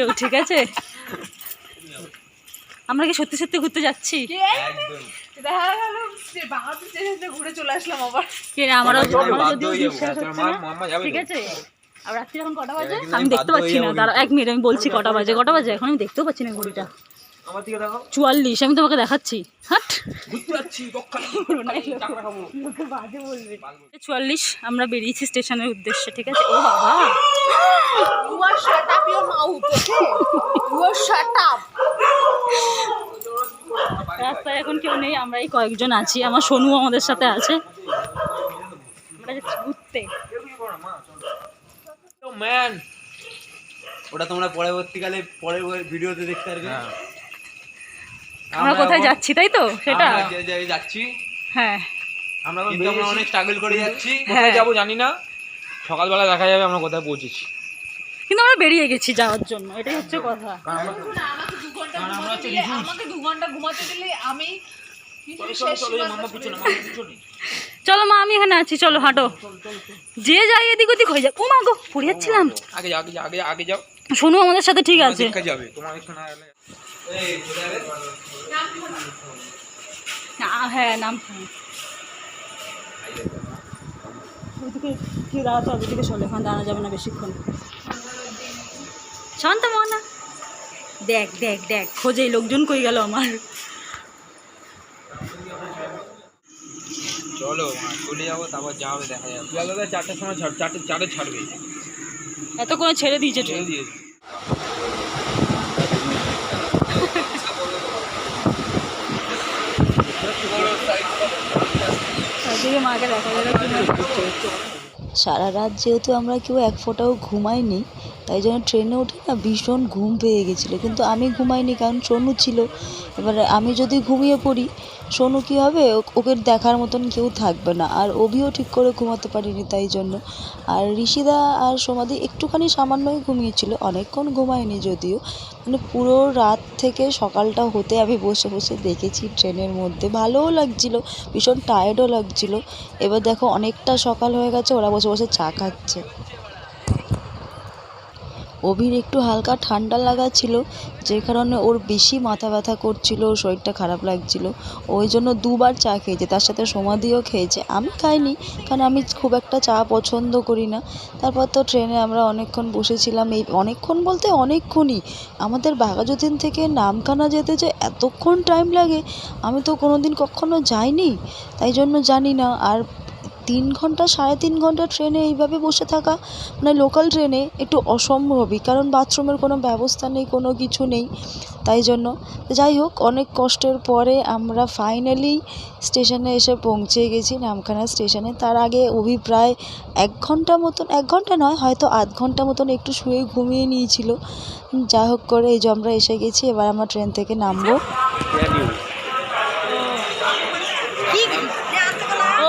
কেউ ঠিক আছে? আমরা কি সত্যি সত্যি ঘুরতে যাচ্ছি? ঘুরে চলে আসলাম আবার। আমারও ঠিক আছে? আর রাত্রি এখন কটা বাজে? আমি দেখতে পাচ্ছি না তারা দাঁড়া এক মিনিট আমি বলছি কটা বাজে কটা বাজে? এখন আমি দেখতেও পাচ্ছি না ঘড়িটা। চুয়াল্লিশ আমি তোমাকে দেখাচ্ছি। চুয়াল্লিশ আমরা বেরিয়েছি স্টেশনের উদ্দেশ্যে ঠিক আছে? ও বাবা! রাস্তায় এখন কেউ নেই আমরা এই কয়েকজন আছি। আমার সোনু আমাদের সাথে আছে। আমরা যাচ্ছি ঘুরতে। ম্যান! ওটা তোমরা পরবর্তীকালে পরের ভিডিওতে দেখতে পারবে। আমরা কোথায় যাচ্ছি তাই তো? সেটা? আমরা যে জায়গায় যাচ্ছি হ্যাঁ। আমরা কিন্তু আমরা অনেক স্ট্রাগল করে যাচ্ছি। কোথায় যাব জানি না। সকালবেলা দেখা যাবে আমরা কোথায় পৌঁছেছি। কিন্তু আমরা বেরিয়ে গেছি যাওয়ার জন্য এটাই হচ্ছে কথা। চলো, মা আমি এখানে আছি চলো হাঁটো। যে যাই এদিক ওদিক হয়ে যাক। ও মা গো পড়ে যাচ্ছিলাম। আগে যাও আগে আগে যাও, আগে যাও। সোনু আমাদের সাথে ঠিক আছে। হ্যাঁ নাম শুনি। ওইদিকে কি দাঁড়াতে হবে ওইদিকে চলে এখন দাঁড়া যাবে না বেশিক্ষণ। শান্ত মনা। দেখ দেখ দেখ খোঁজে লোকজন কই গেল আমার। চলো চলে যাব তারপর যা হবে দেখা যাবে। চারটের সময় ছাড় চারটে চারটে ছাড়বে। এত করে ছেড়ে দিয়েছে ছেড়ে ট্রেন দিয়েছে। সারা রাত যেহেতু আমরা কেউ এক ফোঁটাও ঘুমাইনি তাই জন্য ট্রেনে উঠে না ভীষণ ঘুম পেয়ে গেছিল। কিন্তু আমি ঘুমাইনি কারণ সোনু ছিল। এবারে আমি যদি ঘুমিয়ে পড়ি, সোনু কী হবে? ওকে দেখার মতন কেউ থাকবে না। আর অভিও ঠিক করে ঘুমাতে পারিনি তাই জন্য। আর ঋষিদা আর সমাধি একটুখানি সামান্যই ঘুমিয়েছিল। অনেকক্ষণ ঘুমায়নি যদিও। মানে পুরো রাত থেকে সকালটা হতে আমি বসে বসে দেখেছি ট্রেনের মধ্যে। ভালোও লাগছিল, ভীষণ টায়ার্ডও লাগছিল। এবার দেখো অনেকটা সকাল হয়ে গেছে, ওরা বসে বসে চা খাচ্ছে। অভির একটু হালকা ঠান্ডা লাগা ছিল যে কারণে ওর বেশি মাথা ব্যথা করছিল ওর শরীরটা খারাপ লাগছিল। ওই জন্য দুবার চা খেয়েছে, তার সাথে সমাধিও খেয়েছে। আমি খাইনি, কারণ আমি খুব একটা চা পছন্দ করি না। তারপর তো ট্রেনে আমরা অনেকক্ষণ বসেছিলাম, এই অনেকক্ষণ বলতে অনেকক্ষণই। আমাদের বাঘাযতীন থেকে নামখানা যেতে যে এতক্ষণ টাইম লাগে, আমি তো কোনো দিন কখনো যাইনি। তাই জন্য জানি না, আর তিন ঘণ্টা, সাড়ে তিন ঘণ্টা ট্রেনে এইভাবে বসে থাকা মানে লোকাল ট্রেনে একটু অসম্ভবই, কারণ বাথরুমের কোনো ব্যবস্থা নেই, কোনো কিছু নেই, তাই জন্য। যাই হোক, অনেক কষ্টের পরে আমরা ফাইনালি স্টেশনে এসে পৌঁছে গেছি, নামখানা স্টেশনে তার আগে অভি প্রায় এক ঘণ্টা মতন, এক ঘণ্টা নয়, হয়তো আধ ঘণ্টা মতন একটু শুয়ে ঘুমিয়ে নিয়েছিল। যা হোক করে এই যে আমরা এসে গেছি, এবার আমরা ট্রেন থেকে নামবো ও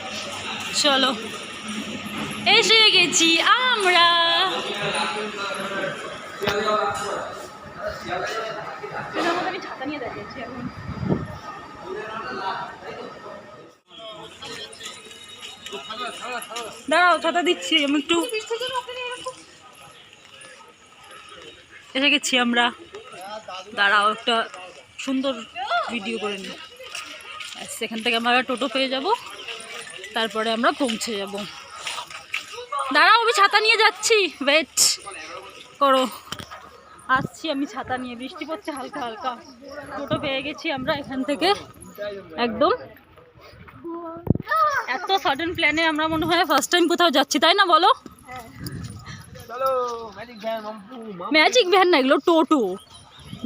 চলো। এসে গেছি আমরা। দাঁড়াও, ছাতা দিচ্ছি আমি একটু। এসে গেছি আমরা। দাঁড়াও, একটা সুন্দর ভিডিও করে নিই। সেখান থেকে আমরা টোটো পেয়ে যাব। তারপরে আমরা পৌঁছে যাব। দাঁড়াও, আমি ছাতা নিয়ে যাচ্ছি। ওয়েট করো। আসছি আমি ছাতা নিয়ে, বৃষ্টি পড়ছে হালকা হালকা। টোটো পেয়ে গেছি আমরা এখান থেকে, একদম। এত সাডেন প্ল্যানে আমরা মনে হয় ফার্স্ট টাইম কোথাও যাচ্ছি, তাই না বলো? ম্যাজিক ভ্যান না, এগুলো টোটো।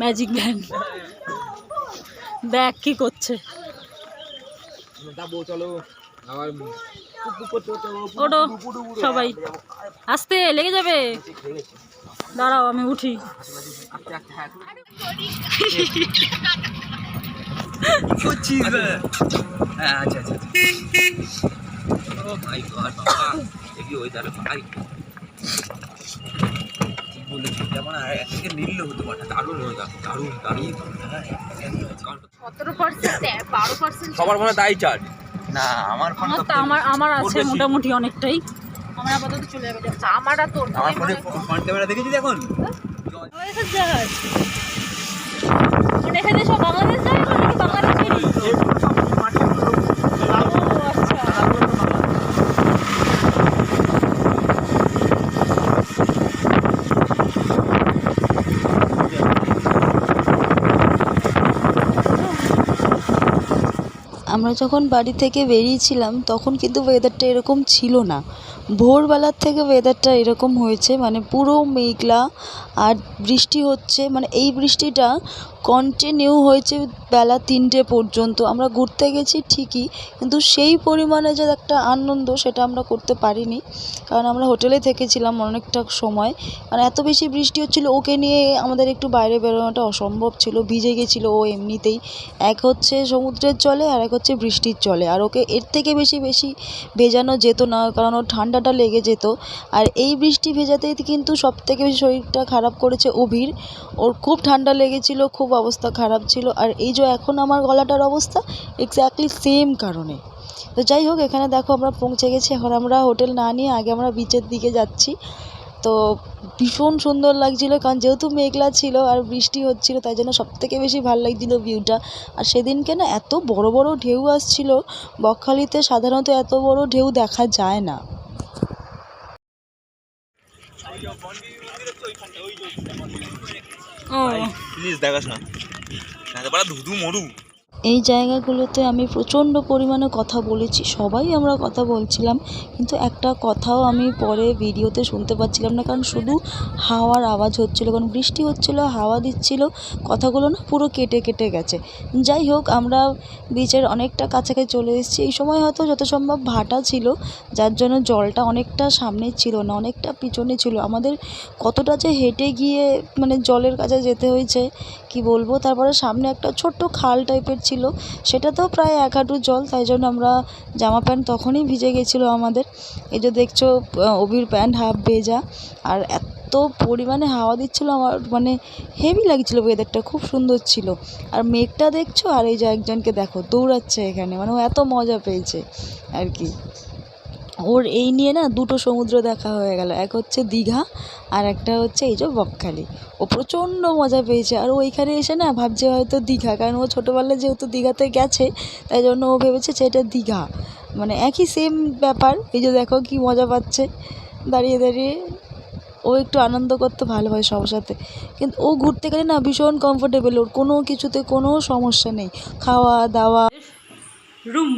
ম্যাজিক ভ্যান ব্যাগ কি করছে? চলো। ওটো সবাই। আসতে লেগে যাবে। দাঁড়াও আমি উঠি। হ্যাঁ আচ্ছা আচ্ছা ও মাই গড বাবা দেখি ওই তাহলে ভাই বলেছি যেমন একদিকে নীল হতে পারে দারুণ হয়ে যাবে দারুণ দারুণ সতেরো পার্সেন্ট বারো পার্সেন্ট সবার মনে তাই চার্জ না আমার ফোন তো আমার আমার আছে মোটামুটি অনেকটাই। আমার আপাতত চলে যাবে আমার আর তোর আমার ফোনে ফ্রন্ট ক্যামেরা দেখেছিস এখন? বাংলাদেশের জাহাজ মানে এখানে সব বাংলাদেশ যায় নাকি বাংলাদেশেরই ও আচ্ছা আমরা যখন বাড়ি থেকে বেরিয়েছিলাম, তখন কিন্তু ওয়েদারটা এরকম ছিল না। ভোরবেলার থেকে ওয়েদারটা এরকম হয়েছে মানে পুরো মেঘলা আর বৃষ্টি হচ্ছে। মানে এই বৃষ্টিটা কন্টিনিউ হয়েছে বেলা তিনটে পর্যন্ত। আমরা ঘুরতে গেছি ঠিকই, কিন্তু সেই পরিমাণে যে একটা আনন্দ সেটা আমরা করতে পারিনি। কারণ আমরা হোটেলে থেকেছিলাম অনেকটা সময়। মানে এত বেশি বৃষ্টি হচ্ছিল, ওকে নিয়ে আমাদের একটু বাইরে বেরোনোটা অসম্ভব ছিল। ভিজে গেছিল ও এমনিতেই। এক হচ্ছে সমুদ্রের জলে আর এক হচ্ছে বৃষ্টির জলে। আর ওকে এর থেকে বেশি বেশি ভেজানো যেত না, কারণ ওর ঠান্ডাটা লেগে যেত। আর এই বৃষ্টি ভেজাতেই কিন্তু সব থেকে বেশি শরীরটা খারাপ করেছে অভির। ওর খুব ঠান্ডা লেগেছিল, খুব অবস্থা খারাপ ছিল আর এই যে এখন আমার গলাটার অবস্থা এক্স্যাক্টলি সেম কারণে। তো যাই হোক, এখানে দেখো আমরা পৌঁছে গেছি। এখন আমরা হোটেল না নিয়ে আগে আমরা বিচের দিকে যাচ্ছি। তো ভীষণ সুন্দর লাগছিল কারণ যেহেতু মেঘলা ছিল আর বৃষ্টি হচ্ছিল, তাই জন্য সব থেকে বেশি ভালো লাগছিল ভিউটা আর সেদিনকে না এত বড় বড় ঢেউ আসছিল, বকখালিতে সাধারণত এত বড় ঢেউ দেখা যায় না। প্লিজ দেখাস না পারা ধুধু মরু। এই জায়গাগুলোতে আমি প্রচণ্ড পরিমাণে কথা বলেছি, সবাই আমরা কথা বলছিলাম, কিন্তু একটা কথাও আমি পরে ভিডিওতে শুনতে পাচ্ছিলাম না, কারণ শুধু হাওয়ার আওয়াজ হচ্ছিল, কারণ বৃষ্টি হচ্ছিল, হাওয়া দিচ্ছিল, কথাগুলো না পুরো কেটে কেটে গেছে। যাই হোক, আমরা বিচের অনেকটা কাছাকাছি চলে এসেছি, এই সময় হয়তো যত সম্ভব ভাটা ছিল, যার জন্য জলটা অনেকটা সামনে ছিল না, অনেকটা পিছনে ছিল। আমাদের কতটা যে হেঁটে গিয়ে মানে জলের কাছে যেতে হয়েছে, কি বলব? তারপরে সামনে একটা ছোট্ট খাল টাইপের ছিল সেটাতেও প্রায় এক হাঁটু জল, তাই জন্য আমরা জামা প্যান্ট তখনই ভিজে গেছিল আমাদের। এই যে দেখছ অভির প্যান্ট হাফ ভেজা। আর এত পরিমাণে হাওয়া দিচ্ছিল আমার মানে হেভি লাগছিল ওয়েদারটা খুব সুন্দর ছিল। আর মেঘটা দেখছ, আর এই যে একজনকে দেখো, দৌড়াচ্ছে এখানে। মানে ও এত মজা পেয়েছে আর কি। ওর এই নিয়ে না দুটো সমুদ্র দেখা হয়ে গেল। এক হচ্ছে দীঘা আর একটা হচ্ছে এই যে বকখালি। ও প্রচণ্ড মজা পেয়েছে। আর ওইখানে এসে না ভাবছে হয়তো দীঘা, কারণ ও ছোটোবেলায় যেহেতু দীঘাতে গেছে, তাই জন্য ও ভেবেছে যে এটা দীঘা। মানে একই সেম ব্যাপার। এই যে দেখো কি মজা পাচ্ছে। দাঁড়িয়ে দাঁড়িয়ে ও একটু আনন্দ করতে ভালোবাসে সবার সাথে। কিন্তু ও ঘুরতে গেলে না ভীষণ কমফোর্টেবল ওর কোনো কিছুতে কোনো সমস্যা নেই। খাওয়া দাওয়া রুম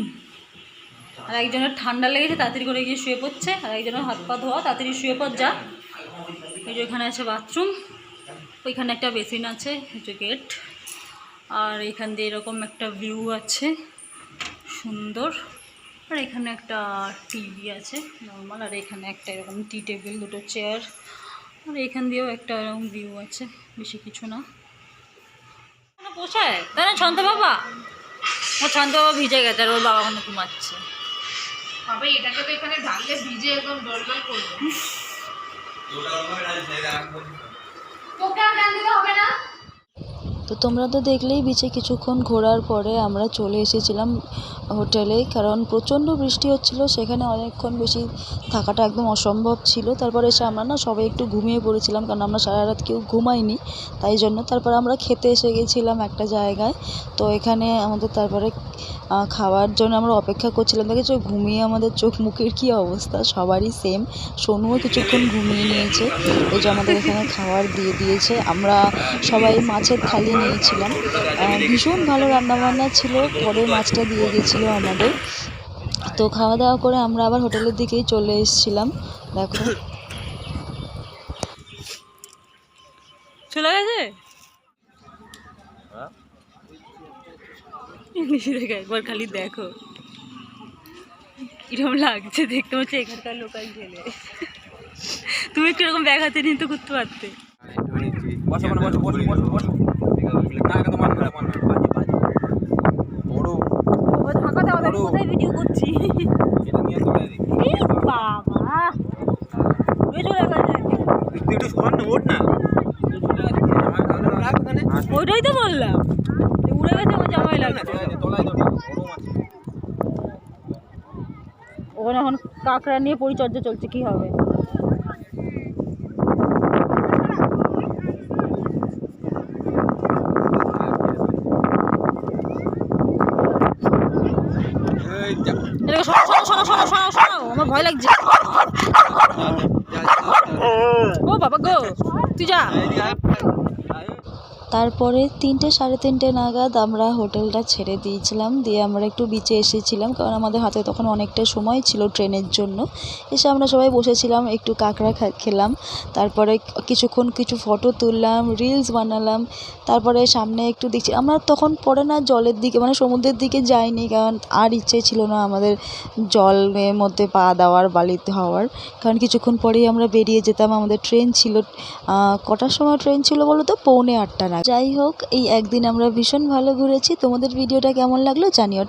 আর একজনের ঠান্ডা লেগেছে, তাড়াতাড়ি করে গিয়ে শুয়ে পড়ছে, আর একজনের হাত পা ধোয়া, তাড়াতাড়ি শুয়ে পড়, যা। এই যে এখানে আছে বাথরুম, ওইখানে একটা বেসিন আছে যে গেট। আর এখান দিয়ে এরকম একটা ভিউ আছে, সুন্দর। আর এখানে একটা টিভি আছে, নর্মাল। আর এখানে একটা এরকম টি টেবিল, দুটো চেয়ার। আর এখান দিয়েও একটা এরকম ভিউ আছে, বেশি কিছু না। পোষায় তাই না শান্ত বাবা। ও শান্ত বাবা ভিজে গেছে, আর ওর বাবা কোনো ঘুমাচ্ছে। বাবা এটাকে তো এখানে ঢাললে ভিজে একদম ডলডল করবে। তো তোমরা তো দেখলেই বিচে কিছুক্ষণ ঘোরার পরে আমরা চলে এসেছিলাম হোটেলে কারণ প্রচণ্ড বৃষ্টি হচ্ছিল, সেখানে অনেকক্ষণ বেশি থাকাটা একদম অসম্ভব ছিল। তারপরে এসে আমরা না সবাই একটু ঘুমিয়ে পড়েছিলাম, কারণ আমরা সারা রাত কেউ ঘুমাইনি, তাই জন্য। তারপর আমরা খেতে এসে গেছিলাম একটা জায়গায়। তো এখানে আমাদের তারপরে খাওয়ার জন্য আমরা অপেক্ষা করছিলাম। দেখেছ? ঘুমিয়ে আমাদের চোখ মুখের কী অবস্থা? সবারই সেম সোনুও কিছুক্ষণ ঘুমিয়ে নিয়েছে। এই যে আমাদের এখানে খাবার দিয়ে দিয়েছে। আমরা সবাই মাছের থালি নিয়েছিলাম। ভীষণ ভালো রান্নাবান্না ছিল। পরে মাছটা দিয়ে গেছিল আমাদের। তো খাওয়া দাওয়া করে আমরা আবার হোটেলের দিকেই চলে এসেছিলাম দেখো। চলে গেছে? একবার খালি দেখো। কিরম লাগছে দেখতে হচ্ছে এখানকার লোকাল ছেলে তুমি একটু এরকম ব্যাগ হাতে নিয়ে তো করতে পারতে বসো ওখানে বসো বসো বসো বসো না এটা তো মানবে না মানবে না। বাজে বাজে বড় ও ঢাকা দেওয়া বড়। কোথায় ভিডিও করছি এটা নিয়ে তোলে দিই এই বাবা ওই চলে গেছে তুই একটু সমান না ওঠ না রাখ ওইটাই তো বললাম। উড়ে গেছে আমার জামাই লাগছে। ওখানে এখন কাঁকড়া নিয়ে পরিচর্যা চলছে, কি হবে? আমার ভয় লাগছে। ও বাবা গো, তুই যা। তারপরে তিনটে সাড়ে তিনটে নাগাদ আমরা হোটেলটা ছেড়ে দিয়েছিলাম। দিয়ে আমরা একটু বিচে এসেছিলাম, কারণ আমাদের হাতে তখন অনেকটা সময় ছিল ট্রেনের জন্য। এসে আমরা সবাই বসেছিলাম, একটু কাঁকড়া খেলাম, তারপরে কিছুক্ষণ কিছু ফটো তুললাম রিলস বানালাম, তারপরে সামনে একটু দেখছি, আমরা তখন পরে না জলের দিকে মানে সমুদ্রের দিকে যাইনি, কারণ আর ইচ্ছে ছিল না আমাদের জলের মধ্যে পা দেওয়ার বালিতে হওয়ার। কারণ কিছুক্ষণ পরেই আমরা বেরিয়ে যেতাম, আমাদের ট্রেন ছিল কটার সময় ট্রেন ছিল বলো তো পৌনে আটটা যাই হোক এই একদিন আমরা ভীষণ ভালো ঘুরেছি। তোমাদের ভিডিওটা কেমন লাগল জানিও।